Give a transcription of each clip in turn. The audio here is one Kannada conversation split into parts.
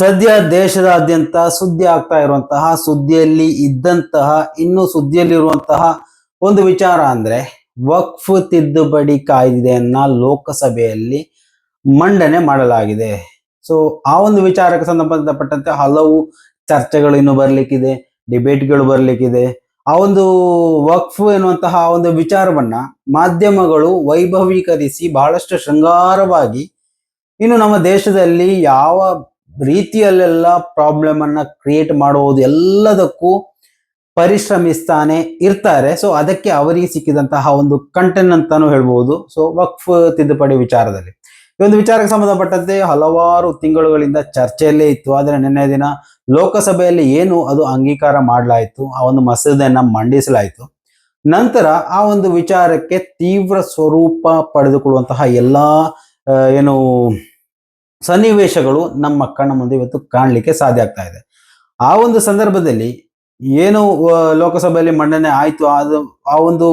ಸದ್ಯ ದೇಶದಾದ್ಯಂತ ಸುದ್ದಿ ಆಗ್ತಾ ಇರುವಂತಹ, ಸುದ್ದಿಯಲ್ಲಿ ಇದ್ದಂತಹ, ಇನ್ನು ಸುದ್ದಿಯಲ್ಲಿರುವಂತಹ ಒಂದು ವಿಚಾರ ಅಂದ್ರೆ ವಕ್ಫ್ ತಿದ್ದುಪಡಿ ಕಾಯ್ದೆಯನ್ನ ಲೋಕಸಭೆಯಲ್ಲಿ ಮಂಡನೆ ಮಾಡಲಾಗಿದೆ. ಸೊ ಆ ಒಂದು ವಿಚಾರಕ್ಕೆ ಸಂಬಂಧಪಟ್ಟಂತೆ ಹಲವು ಚರ್ಚೆಗಳು ಇನ್ನು ಬರ್ಲಿಕ್ಕಿದೆ, ಡಿಬೇಟ್ಗಳು ಬರ್ಲಿಕ್ಕಿದೆ. ಆ ಒಂದು ವಕ್ಫ್ ಎನ್ನುವಂತಹ ಆ ಒಂದು ವಿಚಾರವನ್ನ ಮಾಧ್ಯಮಗಳು ವೈಭವೀಕರಿಸಿ ಬಹಳಷ್ಟು ಶೃಂಗಾರವಾಗಿ ಇನ್ನು ನಮ್ಮ ದೇಶದಲ್ಲಿ ಯಾವ ರೀತಿಯಲ್ಲೆಲ್ಲ ಪ್ರಾಬ್ಲಮ್ ಅನ್ನ ಕ್ರಿಯೇಟ್ ಮಾಡುವುದು ಎಲ್ಲದಕ್ಕೂ ಪರಿಶ್ರಮಿಸ್ತಾನೆ ಇರ್ತಾರೆ. ಸೊ ಅದಕ್ಕೆ ಅವರಿಗೆ ಸಿಕ್ಕಿದಂತಹ ಒಂದು ಕಂಟೆಂಟ್ ಅಂತಾನು ಹೇಳ್ಬಹುದು ಸೊ ವಕ್ಫ್ ತಿದ್ದುಪಡಿ ವಿಚಾರದಲ್ಲಿ. ಈ ಒಂದು ವಿಚಾರಕ್ಕೆ ಸಂಬಂಧಪಟ್ಟಂತೆ ಹಲವಾರು ತಿಂಗಳುಗಳಿಂದ ಚರ್ಚೆಯಲ್ಲೇ ಇತ್ತು. ಆದರೆ ನಿನ್ನೆ ದಿನ ಲೋಕಸಭೆಯಲ್ಲಿ ಏನು ಅದು ಅಂಗೀಕಾರ ಮಾಡಲಾಯಿತು. ಆ ಒಂದು ಮಸೂದೆಯನ್ನ ಮಂಡಿಸಲಾಯಿತು. ನಂತರ ಆ ಒಂದು ವಿಚಾರಕ್ಕೆ ತೀವ್ರ ಸ್ವರೂಪ ಪಡೆದುಕೊಳ್ಳುವಂತಹ ಎಲ್ಲಾ ಏನು ಸನ್ನಿವೇಶಗಳು ನಮ್ಮ ಕಣ್ಣ ಮುಂದೆ ಇವತ್ತು ಕಾಣಲಿಕ್ಕೆ ಸಾಧ್ಯ ಆಗ್ತಾ ಇದೆ. ಆ ಒಂದು ಸಂದರ್ಭದಲ್ಲಿ ಏನು ಲೋಕಸಭೆಯಲ್ಲಿ ಮಂಡನೆ ಆಯಿತು, ಅದು, ಆ ಒಂದು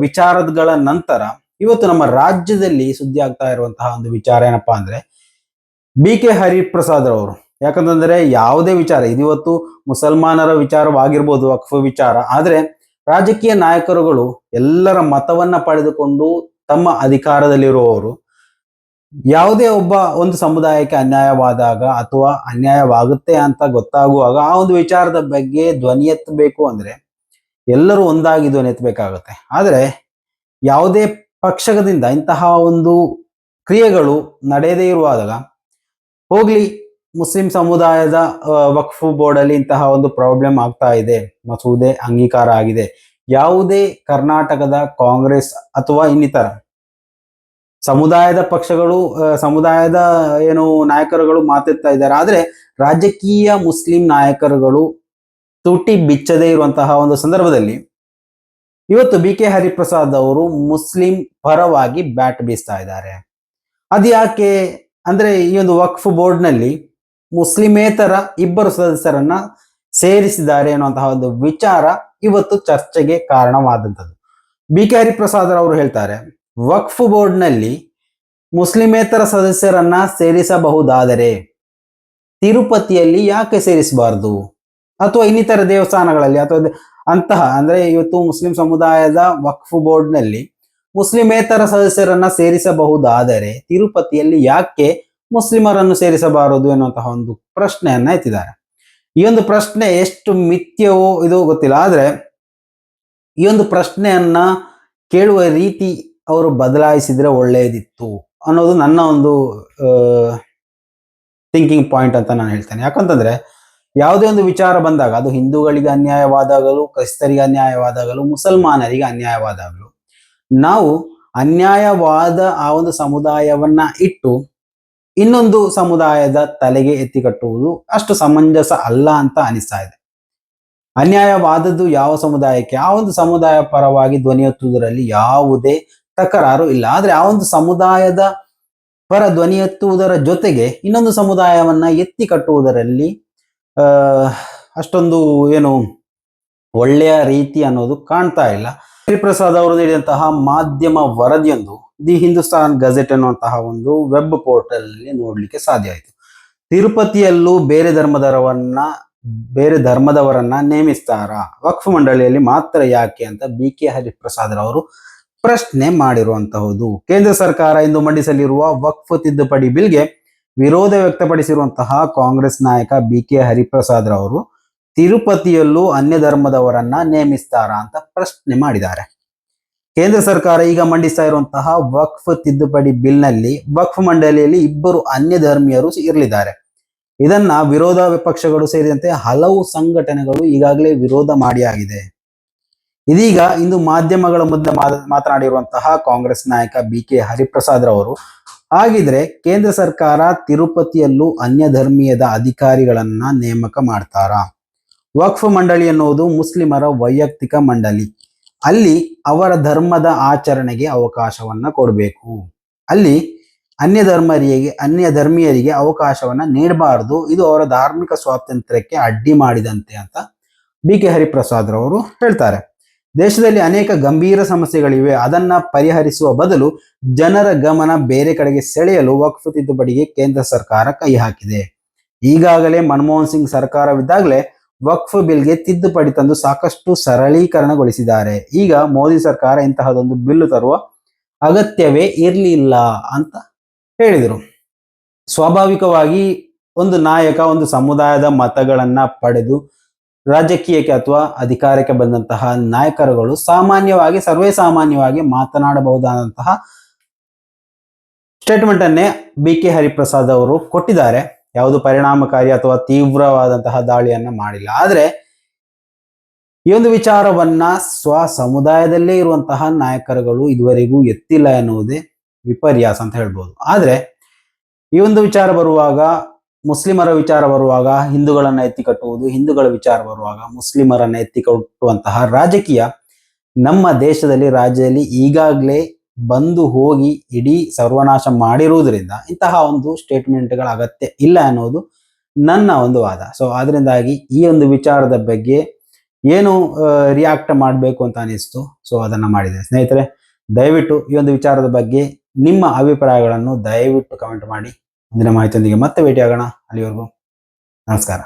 ವಿಚಾರಗಳ ನಂತರ ಇವತ್ತು ನಮ್ಮ ರಾಜ್ಯದಲ್ಲಿ ಸುದ್ದಿ ಆಗ್ತಾ ಇರುವಂತಹ ಒಂದು ವಿಚಾರ ಏನಪ್ಪಾ ಅಂದ್ರೆ ಬಿ ಕೆ ಹರಿಪ್ರಸಾದ್ ಅವರು ಯಾಕಂತಂದ್ರೆ ಯಾವುದೇ ವಿಚಾರ, ಇದಿವತ್ತು ಮುಸಲ್ಮಾನರ ವಿಚಾರವಾಗಿರ್ಬೋದು, ವಕ್ಫ್ ವಿಚಾರ, ಆದ್ರೆ ರಾಜಕೀಯ ನಾಯಕರುಗಳು ಎಲ್ಲರ ಮತವನ್ನ ಪಡೆದುಕೊಂಡು ತಮ್ಮ ಅಧಿಕಾರದಲ್ಲಿರುವವರು ಯಾವುದೇ ಒಬ್ಬ ಒಂದು ಸಮುದಾಯಕ್ಕೆ ಅನ್ಯಾಯವಾದಾಗ ಅಥವಾ ಅನ್ಯಾಯವಾಗುತ್ತೆ ಅಂತ ಗೊತ್ತಾಗುವಾಗ ಆ ಒಂದು ವಿಚಾರದ ಬಗ್ಗೆ ಧ್ವನಿ ಎತ್ತಬೇಕು ಅಂದ್ರೆ ಎಲ್ಲರೂ ಒಂದಾಗಿ ಧ್ವನಿ ಎತ್ತಬೇಕಾಗುತ್ತೆ. ಆದರೆ ಯಾವುದೇ ಪಕ್ಷದಿಂದ ಇಂತಹ ಒಂದು ಕ್ರಿಯೆಗಳು ನಡೆಯದೇ ಇರುವಾಗ ಹೋಗ್ಲಿ, ಮುಸ್ಲಿಂ ಸಮುದಾಯದ ವಕ್ಫು ಬೋರ್ಡಲ್ಲಿ ಇಂತಹ ಒಂದು ಪ್ರಾಬ್ಲಮ್ ಆಗ್ತಾ ಇದೆ, ಮಸೂದೆ ಅಂಗೀಕಾರ ಆಗಿದೆ. ಯಾವುದೇ ಕರ್ನಾಟಕದ ಕಾಂಗ್ರೆಸ್ ಅಥವಾ ಇನ್ನಿತರ ಸಮುದಾಯದ ಪಕ್ಷಗಳು ಸಮುದಾಯದ, ಏನು, ನಾಯಕರುಗಳು ಮಾತಾಡ್ತಾ ಇದ್ದಾರೆ. ಆದ್ರೆ ರಾಜಕೀಯ ಮುಸ್ಲಿಂ ನಾಯಕರುಗಳು ತುಟಿ ಬಿಚ್ಚದೇ ಇರುವಂತಹ ಒಂದು ಸಂದರ್ಭದಲ್ಲಿ ಇವತ್ತು ಬಿ ಕೆ ಹರಿಪ್ರಸಾದ್ ಅವರು ಮುಸ್ಲಿಂ ಪರವಾಗಿ ಬ್ಯಾಟ್ ಬೀಸ್ತಾ ಇದ್ದಾರೆ. ಅದ್ಯಾಕೆ ಅಂದ್ರೆ ಈ ಒಂದು ವಕ್ಫ್ ಬೋರ್ಡ್ನಲ್ಲಿ ಮುಸ್ಲಿಮೇತರ ಇಬ್ಬರು ಸದಸ್ಯರನ್ನ ಸೇರಿಸಿದ್ದಾರೆ ಅನ್ನುವಂತಹ ಒಂದು ವಿಚಾರ ಇವತ್ತು ಚರ್ಚೆಗೆ ಕಾರಣವಾದಂಥದ್ದು. ಬಿ ಕೆ ಹರಿಪ್ರಸಾದ್ ಅವರು ಹೇಳ್ತಾರೆ ವಕ್ಫ್ ಬೋರ್ಡ್ನಲ್ಲಿ ಮುಸ್ಲಿಮೇತರ ಸದಸ್ಯರನ್ನ ಸೇರಿಸಬಹುದಾದರೆ ತಿರುಪತಿಯಲ್ಲಿ ಯಾಕೆ ಸೇರಿಸಬಾರ್ದು? ಅಥವಾ ಇನ್ನಿತರ ದೇವಸ್ಥಾನಗಳಲ್ಲಿ ಅಥವಾ ಅಂತಹ, ಅಂದ್ರೆ ಇವತ್ತು ಮುಸ್ಲಿಂ ಸಮುದಾಯದ ವಕ್ಫ್ ಬೋರ್ಡ್ನಲ್ಲಿ ಮುಸ್ಲಿಮೇತರ ಸದಸ್ಯರನ್ನ ಸೇರಿಸಬಹುದಾದರೆ ತಿರುಪತಿಯಲ್ಲಿ ಯಾಕೆ ಮುಸ್ಲಿಮರನ್ನು ಸೇರಿಸಬಾರದು ಎನ್ನುವಂತಹ ಒಂದು ಪ್ರಶ್ನೆಯನ್ನ ಎತ್ತಿದ್ದಾರೆ. ಈ ಒಂದು ಪ್ರಶ್ನೆ ಎಷ್ಟು ಮಿಥ್ಯವೋ ಇದು ಗೊತ್ತಿಲ್ಲ, ಆದ್ರೆ ಈ ಒಂದು ಪ್ರಶ್ನೆಯನ್ನ ಕೇಳುವ ರೀತಿ ಅವರು ಬದಲಾಯಿಸಿದ್ರೆ ಒಳ್ಳೆಯದಿತ್ತು ಅನ್ನೋದು ನನ್ನ ಒಂದು ಥಿಂಕಿಂಗ್ ಪಾಯಿಂಟ್ ಅಂತ ನಾನು ಹೇಳ್ತೇನೆ. ಯಾಕಂತಂದ್ರೆ ಯಾವುದೇ ಒಂದು ವಿಚಾರ ಬಂದಾಗ, ಅದು ಹಿಂದೂಗಳಿಗೆ ಅನ್ಯಾಯವಾದಾಗಲೂ, ಕ್ರೈಸ್ತರಿಗೆ ಅನ್ಯಾಯವಾದಾಗಲೂ, ಮುಸಲ್ಮಾನರಿಗೆ ಅನ್ಯಾಯವಾದಾಗಲೂ, ನಾವು ಅನ್ಯಾಯವಾದ ಆ ಒಂದು ಸಮುದಾಯವನ್ನ ಇಟ್ಟು ಇನ್ನೊಂದು ಸಮುದಾಯದ ತಲೆಗೆ ಎತ್ತಿ ಕಟ್ಟುವುದು ಅಷ್ಟು ಸಮಂಜಸ ಅಲ್ಲ ಅಂತ ಅನಿಸ್ತಾ ಇದೆ. ಅನ್ಯಾಯವಾದದ್ದು ಯಾವ ಸಮುದಾಯಕ್ಕೆ? ಆ ಒಂದು ಸಮುದಾಯ ಪರವಾಗಿ ಧ್ವನಿ ಎತ್ತುವುದರಲ್ಲಿ ಯಾವುದೇ ತಕರಾರು ಇಲ್ಲ. ಆದ್ರೆ ಆ ಒಂದು ಸಮುದಾಯದ ಪರ ಧ್ವನಿ ಎತ್ತುವುದರ ಜೊತೆಗೆ ಇನ್ನೊಂದು ಸಮುದಾಯವನ್ನ ಎತ್ತಿ ಕಟ್ಟುವುದರಲ್ಲಿ ಅಷ್ಟೊಂದು ಏನು ಒಳ್ಳೆಯ ರೀತಿ ಅನ್ನೋದು ಕಾಣ್ತಾ ಇಲ್ಲ. ಹರಿಪ್ರಸಾದ್ ಅವರು ನೀಡಿದಂತಹ ಮಾಧ್ಯಮ ವರದಿಯೊಂದು ದಿ ಹಿಂದೂಸ್ತಾನ್ ಗಜೆಟ್ ಅನ್ನುವಂತಹ ಒಂದು ವೆಬ್ ಪೋರ್ಟಲ್ ಅಲ್ಲಿ ನೋಡ್ಲಿಕ್ಕೆ ಸಾಧ್ಯ ಆಯಿತು. ತಿರುಪತಿಯಲ್ಲೂ ಬೇರೆ ಧರ್ಮದವರನ್ನ ಬೇರೆ ಧರ್ಮದವರನ್ನ ನೇಮಿಸ್ತಾರಾ? ವಕ್ಫ್ ಮಂಡಳಿಯಲ್ಲಿ ಮಾತ್ರ ಯಾಕೆ ಅಂತ ಬಿ ಕೆ ಹರಿಪ್ರಸಾದ್ ಅವರು ಪ್ರಶ್ನೆ ಮಾಡಿರುವಂತಹುದು. ಕೇಂದ್ರ ಸರ್ಕಾರ ಇಂದು ಮಂಡಿಸಲಿರುವ ವಕ್ಫ್ ತಿದ್ದುಪಡಿ ಬಿಲ್ಗೆ ವಿರೋಧ ವ್ಯಕ್ತಪಡಿಸಿರುವಂತಹ ಕಾಂಗ್ರೆಸ್ ನಾಯಕ ಬಿ ಕೆ ಹರಿಪ್ರಸಾದ್ ರವರು ತಿರುಪತಿಯಲ್ಲೂ ಅನ್ಯ ಧರ್ಮದವರನ್ನ ನೇಮಿಸ್ತಾರಾ ಅಂತ ಪ್ರಶ್ನೆ ಮಾಡಿದ್ದಾರೆ. ಕೇಂದ್ರ ಸರ್ಕಾರ ಈಗ ಮಂಡಿಸ್ತಾ ಇರುವಂತಹ ವಕ್ಫ್ ತಿದ್ದುಪಡಿ ಬಿಲ್ನಲ್ಲಿ ವಕ್ಫ್ ಮಂಡಳಿಯಲ್ಲಿ ಇಬ್ಬರು ಅನ್ಯ ಧರ್ಮೀಯರು ಇರಲಿದ್ದಾರೆ. ಇದನ್ನ ವಿರೋಧ ವಿಪಕ್ಷಗಳು ಸೇರಿದಂತೆ ಹಲವು ಸಂಘಟನೆಗಳು ಈಗಾಗಲೇ ವಿರೋಧ ಮಾಡಿ ಆಗಿದೆ ಇದೀಗ ಇಂದು ಮಾಧ್ಯಮಗಳ ಮುಂದೆ ಮಾತ- ಮಾತನಾಡಿರುವಂತಹ ಕಾಂಗ್ರೆಸ್ ನಾಯಕ ಬಿ ಕೆ ಹರಿಪ್ರಸಾದ್ ರವರು. ಹಾಗಿದ್ರೆ ಕೇಂದ್ರ ಸರ್ಕಾರ ತಿರುಪತಿಯಲ್ಲೂ ಅನ್ಯ ಧರ್ಮೀಯದ ಅಧಿಕಾರಿಗಳನ್ನ ನೇಮಕ ಮಾಡ್ತಾರಾ? ವಕ್ಫ್ ಮಂಡಳಿ ಎನ್ನುವುದು ಮುಸ್ಲಿಮರ ವೈಯಕ್ತಿಕ ಮಂಡಳಿ. ಅಲ್ಲಿ ಅವರ ಧರ್ಮದ ಆಚರಣೆಗೆ ಅವಕಾಶವನ್ನ ಕೊಡಬೇಕು. ಅಲ್ಲಿ ಅನ್ಯ ಧರ್ಮರಿಗೆ ಅನ್ಯ ಧರ್ಮೀಯರಿಗೆ ಅವಕಾಶವನ್ನ ನೀಡಬಾರದು. ಇದು ಅವರ ಧಾರ್ಮಿಕ ಸ್ವಾತಂತ್ರ್ಯಕ್ಕೆ ಅಡ್ಡಿ ಮಾಡಿದಂತೆ ಅಂತ ಬಿ ಕೆ ಹರಿಪ್ರಸಾದ್ ರವರು ಹೇಳ್ತಾರೆ. ದೇಶದಲ್ಲಿ ಅನೇಕ ಗಂಭೀರ ಸಮಸ್ಯೆಗಳಿವೆ. ಅದನ್ನ ಪರಿಹರಿಸುವ ಬದಲು ಜನರ ಗಮನ ಬೇರೆ ಕಡೆಗೆ ಸೆಳೆಯಲು ವಕ್ಫ್ ತಿದ್ದುಪಡಿಗೆ ಕೇಂದ್ರ ಸರ್ಕಾರ ಕೈ ಹಾಕಿದೆ. ಈಗಾಗಲೇ ಮನಮೋಹನ್ ಸಿಂಗ್ ಸರ್ಕಾರವಿದ್ದಾಗಲೇ ವಕ್ಫ್ ಬಿಲ್ಗೆ ತಿದ್ದುಪಡಿ ತಂದು ಸಾಕಷ್ಟು ಸರಳೀಕರಣಗೊಳಿಸಿದ್ದಾರೆ. ಈಗ ಮೋದಿ ಸರ್ಕಾರ ಇಂತಹದೊಂದು ಬಿಲ್ಲು ತರುವ ಅಗತ್ಯವೇ ಇರಲಿಲ್ಲ ಅಂತ ಹೇಳಿದರು. ಸ್ವಾಭಾವಿಕವಾಗಿ ಒಂದು ನಾಯಕ ಒಂದು ಸಮುದಾಯದ ಮತಗಳನ್ನ ಪಡೆದು ರಾಜಕೀಯಕ್ಕೆ ಅಥವಾ ಅಧಿಕಾರಕ್ಕೆ ಬಂದಂತಹ ನಾಯಕರುಗಳು ಸಾಮಾನ್ಯವಾಗಿ, ಸರ್ವೇ ಸಾಮಾನ್ಯವಾಗಿ ಮಾತನಾಡಬಹುದಾದಂತಹ ಸ್ಟೇಟ್ಮೆಂಟ್ ಅನ್ನೇ ಬಿ ಕೆ ಹರಿಪ್ರಸಾದ್ ಅವರು ಕೊಟ್ಟಿದ್ದಾರೆ. ಯಾವುದು ಪರಿಣಾಮಕಾರಿ ಅಥವಾ ತೀವ್ರವಾದಂತಹ ದಾಳಿಯನ್ನ ಮಾಡಿಲ್ಲ. ಆದ್ರೆ ಈ ಒಂದು ವಿಚಾರವನ್ನ ಸ್ವ ಸಮುದಾಯದಲ್ಲೇ ಇರುವಂತಹ ನಾಯಕರುಗಳು ಇದುವರೆಗೂ ಎತ್ತಿಲ್ಲ ಎನ್ನುವುದೇ ವಿಪರ್ಯಾಸ ಅಂತ ಹೇಳ್ಬೋದು. ಆದ್ರೆ ಈ ಒಂದು ವಿಚಾರ ಬರುವಾಗ ಮುಸ್ಲಿಮರ ವಿಚಾರ ಬರುವಾಗ ಹಿಂದೂಗಳನ್ನ ಎತ್ತಿ ಕಟ್ಟುವುದು, ಹಿಂದೂಗಳ ವಿಚಾರ ಬರುವಾಗ ಮುಸ್ಲಿಮರನ್ನ ಎತ್ತಿ ಕಟ್ಟುವಂತಹ ರಾಜಕೀಯ ನಮ್ಮ ದೇಶದಲ್ಲಿ, ರಾಜ್ಯದಲ್ಲಿ ಈಗಾಗಲೇ ಬಂದು ಹೋಗಿ ಇಡೀ ಸರ್ವನಾಶ ಮಾಡಿರುವುದರಿಂದ ಇಂತಹ ಒಂದು ಸ್ಟೇಟ್ಮೆಂಟ್ಗಳ ಅಗತ್ಯ ಇಲ್ಲ ಅನ್ನೋದು ನನ್ನ ಒಂದು ವಾದ. ಸೊ ಅದರಿಂದಾಗಿ ಈ ಒಂದು ವಿಚಾರದ ಬಗ್ಗೆ ಏನು ರಿಯಾಕ್ಟ್ ಮಾಡಬೇಕು ಅಂತ ಅನಿಸ್ತು ಸೊ ಅದನ್ನ ಮಾಡಿದೆ. ಸ್ನೇಹಿತರೆ, ದಯವಿಟ್ಟು ಈ ಒಂದು ವಿಚಾರದ ಬಗ್ಗೆ ನಿಮ್ಮ ಅಭಿಪ್ರಾಯಗಳನ್ನು ದಯವಿಟ್ಟು ಕಮೆಂಟ್ ಮಾಡಿ. ಮುಂದಿನ ಮಾಹಿತಿಯೊಂದಿಗೆ ಮತ್ತೆ ಭೇಟಿಯಾಗೋಣ. ಅಲ್ಲಿವರೆಗೂ ನಮಸ್ಕಾರ.